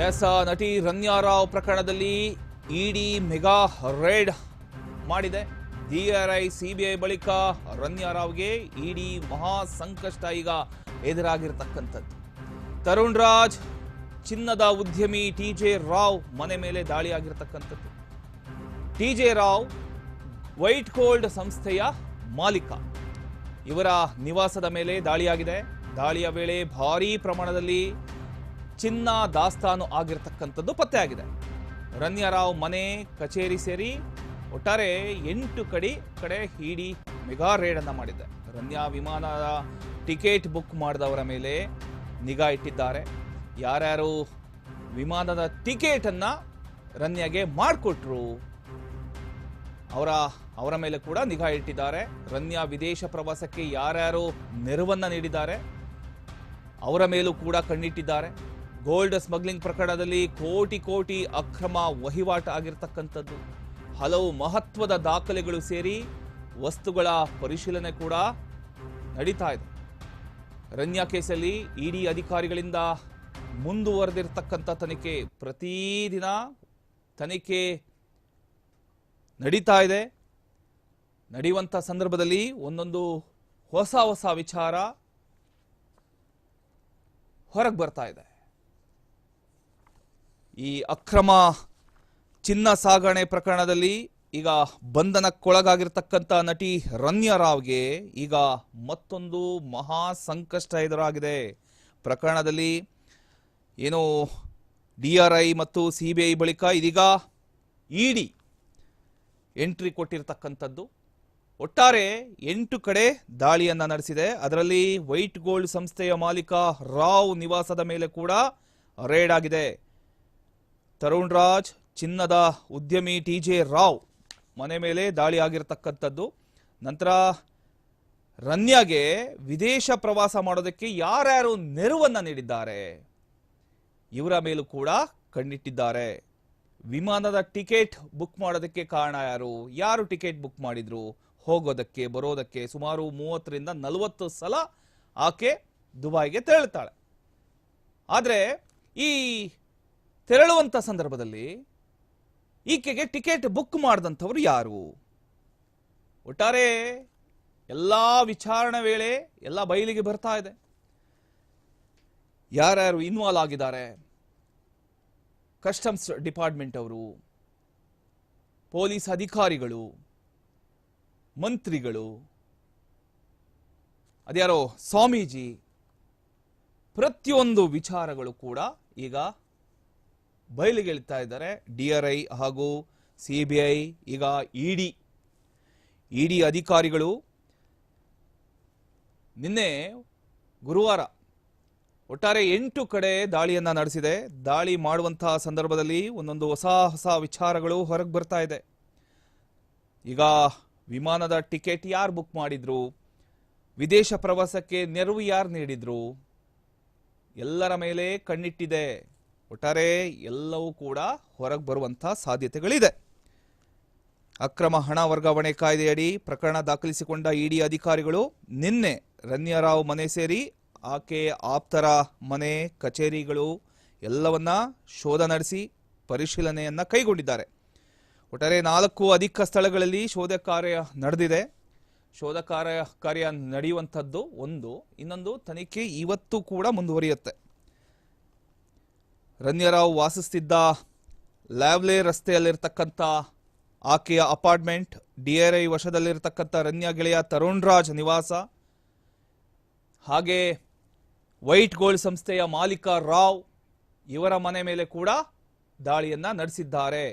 S ನಟಿ ರನ್ಯಾ ರಾವ್ ಪ್ರಕರಣದಲ್ಲಿ ED mega raid ಮಾಡಿದೆ. ಡಿಆರ್ಐ ಸಿಬಿಐ ಬಳಿಕ ರನ್ಯಾ ರಾವ್ಗೆ ಇಡಿ ಮಹಾ ಸಂಕಷ್ಟ ಈಗ ಎದುರಾಗಿರ್ತಕ್ಕಂಥದ್ದು. ತರುಣ್ ರಾಜ್, ಚಿನ್ನದ ಉದ್ಯಮಿ ಟಿ ಜೆ ರಾವ್ ಮನೆ ಮೇಲೆ ದಾಳಿಯಾಗಿರ್ತಕ್ಕಂಥದ್ದು. T J Rao, white gold ಸಂಸ್ಥೆಯ ಮಾಲೀಕ. ಇವರ ನಿವಾಸದ ಮೇಲೆ ದಾಳಿಯಾಗಿದೆ. ದಾಳಿಯ ವೇಳೆ ಭಾರೀ ಪ್ರಮಾಣದಲ್ಲಿ ಚಿನ್ನ ದಾಸ್ತಾನು ಆಗಿರ್ತಕ್ಕಂಥದ್ದು ಪತ್ತೆಯಾಗಿದೆ. ರನ್ಯಾ ರಾವ್ ಮನೆ, ಕಚೇರಿ ಸೇರಿ ಒಟ್ಟಾರೆ ಎಂಟು ಕಡಿ, ಕಡೆ ಹೀಡಿ ಮೆಗಾ ರೇಡ್ ಅನ್ನ ಮಾಡಿದೆ. ರನ್ಯಾ ವಿಮಾನದ ಟಿಕೆಟ್ ಬುಕ್ ಮಾಡಿದವರ ಮೇಲೆ ನಿಗಾ ಇಟ್ಟಿದ್ದಾರೆ. ಯಾರ್ಯಾರು ವಿಮಾನದ ಟಿಕೆಟ್ ಅನ್ನ ರನ್ಯಾಗೆ ಮಾಡಿಕೊಟ್ರು, ಅವರ ಅವರ ಮೇಲೆ ಕೂಡ ನಿಗಾ ಇಟ್ಟಿದ್ದಾರೆ. ರನ್ಯಾ ವಿದೇಶ ಪ್ರವಾಸಕ್ಕೆ ಯಾರ್ಯಾರು ನೆರವನ್ನು ನೀಡಿದ್ದಾರೆ, ಅವರ ಮೇಲೂ ಕೂಡ ಕಣ್ಣಿಟ್ಟಿದ್ದಾರೆ. ಗೋಲ್ಡ್ ಸ್ಮಗ್ಲಿಂಗ್ ಪ್ರಕರಣದಲ್ಲಿ ಕೋಟಿ ಕೋಟಿ ಅಕ್ರಮ ವಹಿವಾಟು ಆಗಿರ್ತಕ್ಕಂಥದ್ದು. ಹಲವು ಮಹತ್ವದ ದಾಖಲೆಗಳು ಸೇರಿ ವಸ್ತುಗಳ ಪರಿಶೀಲನೆ ಕೂಡ ನಡೀತಾ ಇದೆ. ರನ್ಯಾ ಕೇಸಲ್ಲಿ ಇಡಿ ಅಧಿಕಾರಿಗಳಿಂದ ಮುಂದುವರೆದಿರ್ತಕ್ಕಂಥ ತನಿಖೆ ಪ್ರತಿದಿನ ತನಿಖೆ ನಡೀತಾ ಇದೆ. ನಡೆಯುವಂಥ ಸಂದರ್ಭದಲ್ಲಿ ಒಂದೊಂದು ಹೊಸ ಹೊಸ ವಿಚಾರ ಹೊರಗೆ ಬರ್ತಾ ಇದೆ. ಈ ಅಕ್ರಮ ಚಿನ್ನ ಸಾಗಣೆ ಪ್ರಕರಣದಲ್ಲಿ ಈಗ ಬಂಧನಕ್ಕೊಳಗಾಗಿರ್ತಕ್ಕಂಥ ನಟಿ ರನ್ಯಾ ರಾವ್ಗೆ ಈಗ ಮತ್ತೊಂದು ಮಹಾ ಸಂಕಷ್ಟ ಎದುರಾಗಿದೆ. ಪ್ರಕರಣದಲ್ಲಿ ಏನು ಡಿ ಆರ್ ಐ ಮತ್ತು ಸಿ ಬಿ ಐ ಬಳಿಕ ಇದೀಗ ಇಡಿ ಎಂಟ್ರಿ ಕೊಟ್ಟಿರ್ತಕ್ಕಂಥದ್ದು. ಒಟ್ಟಾರೆ ಎಂಟು ಕಡೆ ದಾಳಿಯನ್ನು ನಡೆಸಿದೆ. ಅದರಲ್ಲಿ ವೈಟ್ ಗೋಲ್ಡ್ ಸಂಸ್ಥೆಯ ಮಾಲೀಕ ರಾವ್ ನಿವಾಸದ ಮೇಲೆ ಕೂಡ ರೇಡ್ ಆಗಿದೆ. ತರುಣ್ ರಾಜ್ ಚಿನ್ನದ ಉದ್ಯಮಿ ಟಿ ಜೆ ರಾವ್ ಮನೆ ಮೇಲೆ ದಾಳಿ ಆಗಿರತಕ್ಕಂಥದ್ದು. ನಂತರ ರನ್ಯಾಗೆ ವಿದೇಶ ಪ್ರವಾಸ ಮಾಡೋದಕ್ಕೆ ಯಾರ್ಯಾರು ನೆರವನ್ನು ನೀಡಿದ್ದಾರೆ? ಇವರ ಮೇಲೂ ಕೂಡ ಕಣ್ಣಿಟ್ಟಿದ್ದಾರೆ. ವಿಮಾನದ ಟಿಕೆಟ್ ಬುಕ್ ಮಾಡೋದಕ್ಕೆ ಕಾರಣ ಯಾರು? ಯಾರು ಟಿಕೆಟ್ ಬುಕ್ ಮಾಡಿದ್ರು? ಹೋಗೋದಕ್ಕೆ, ಬರೋದಕ್ಕೆ ಸುಮಾರು ಮೂವತ್ತರಿಂದ ನಲವತ್ತು ಸಲ ಆಕೆ ದುಬೈಗೆ ತೆರಳುತ್ತಾಳೆ. ಆದರೆ ಈ ತೆರಳುವಂಥ ಸಂದರ್ಭದಲ್ಲಿ ಈಕೆಗೆ ಟಿಕೆಟ್ ಬುಕ್ ಮಾಡಿದಂಥವ್ರು ಯಾರು? ಒಟ್ಟಾರೆ ಎಲ್ಲ ವಿಚಾರಣೆ ವೇಳೆ ಎಲ್ಲ ಬಯಲಿಗೆ ಬರ್ತಾ ಇದೆ. ಯಾರ್ಯಾರು ಇನ್ವಾಲ್ವ್ ಆಗಿದ್ದಾರೆ? ಕಸ್ಟಮ್ಸ್ ಡಿಪಾರ್ಟ್ಮೆಂಟ್ ಅವರು, ಪೊಲೀಸ್ ಅಧಿಕಾರಿಗಳು, ಮಂತ್ರಿಗಳು, ಅದ್ಯಾರೋ ಸ್ವಾಮೀಜಿ, ಪ್ರತಿಯೊಂದು ವಿಚಾರಗಳು ಕೂಡ ಈಗ ಬಯಲಿಗೆಳ್ತಾ ಇದ್ದಾರೆ. ಡಿ ಆರ್ ಐ ಹಾಗೂ ಸಿ ಬಿ ಐ, ಈಗ ಇಡಿ ಇಡಿ ಅಧಿಕಾರಿಗಳು ನಿನ್ನೆ ಗುರುವಾರ ಒಟ್ಟಾರೆ ಎಂಟು ಕಡೆ ದಾಳಿಯನ್ನು ನಡೆಸಿದೆ. ದಾಳಿ ಮಾಡುವಂತಹ ಸಂದರ್ಭದಲ್ಲಿ ಒಂದೊಂದು ಹೊಸ ಹೊಸ ವಿಚಾರಗಳು ಹೊರಗೆ ಬರ್ತಾ ಇದೆ. ಈಗ ವಿಮಾನದ ಟಿಕೆಟ್ ಯಾರು ಬುಕ್ ಮಾಡಿದ್ರು? ವಿದೇಶ ಪ್ರವಾಸಕ್ಕೆ ನೆರವು ಯಾರು ನೀಡಿದ್ರು? ಎಲ್ಲರ ಮೇಲೆ ಕಣ್ಣಿಟ್ಟಿದೆ ಒಟ್ಟಾರೆ ಎಲ್ಲವೂ ಕೂಡ ಹೊರಗೆ ಬರುವಂತಹ ಸಾಧ್ಯತೆಗಳಿದೆ. ಅಕ್ರಮ ಹಣ ವರ್ಗಾವಣೆ ಕಾಯ್ದೆಯಡಿ ಪ್ರಕರಣ ದಾಖಲಿಸಿಕೊಂಡ ಇಡಿ ಅಧಿಕಾರಿಗಳು ನಿನ್ನೆ ರನ್ಯರಾವ್ ಮನೆ ಸೇರಿ ಆಕೆ ಆಪ್ತರ ಮನೆ, ಕಚೇರಿಗಳು ಎಲ್ಲವನ್ನ ಶೋಧ ನಡೆಸಿ ಪರಿಶೀಲನೆಯನ್ನ ಕೈಗೊಂಡಿದ್ದಾರೆ. ಒಟ್ಟಾರೆ ನಾಲ್ಕು ಅಧಿಕ ಸ್ಥಳಗಳಲ್ಲಿ ಶೋಧ ಕಾರ್ಯ ನಡೆದಿದೆ. ಶೋಧ ಕಾರ್ಯ ಕಾರ್ಯ ನಡೆಯುವಂಥದ್ದು ಒಂದು, ಇನ್ನೊಂದು ತನಿಖೆ ಇವತ್ತು ಕೂಡ ಮುಂದುವರಿಯುತ್ತೆ. ರನ್ಯರಾವ್ ವಾಸಿಸ್ತಿದ್ದ ಲ್ಯಾವ್ಲೆ ರಸ್ತೆಯಲ್ಲಿರ್ತಕ್ಕಂಥ ಆಕೆಯ ಅಪಾರ್ಟ್ಮೆಂಟ್ ಡಿ ಆರ್ ಐ ವಶದಲ್ಲಿರ್ತಕ್ಕಂಥ ರನ್ಯ ಗೆಳೆಯ ತರುಣ್ ರಾಜ್ ನಿವಾಸ, ಹಾಗೆ ವೈಟ್ ಗೋಲ್ಡ್ ಸಂಸ್ಥೆಯ ಮಾಲೀಕ ರಾವ್ ಇವರ ಮನೆ ಮೇಲೆ ಕೂಡ ದಾಳಿಯನ್ನು ನಡೆಸಿದ್ದಾರೆ.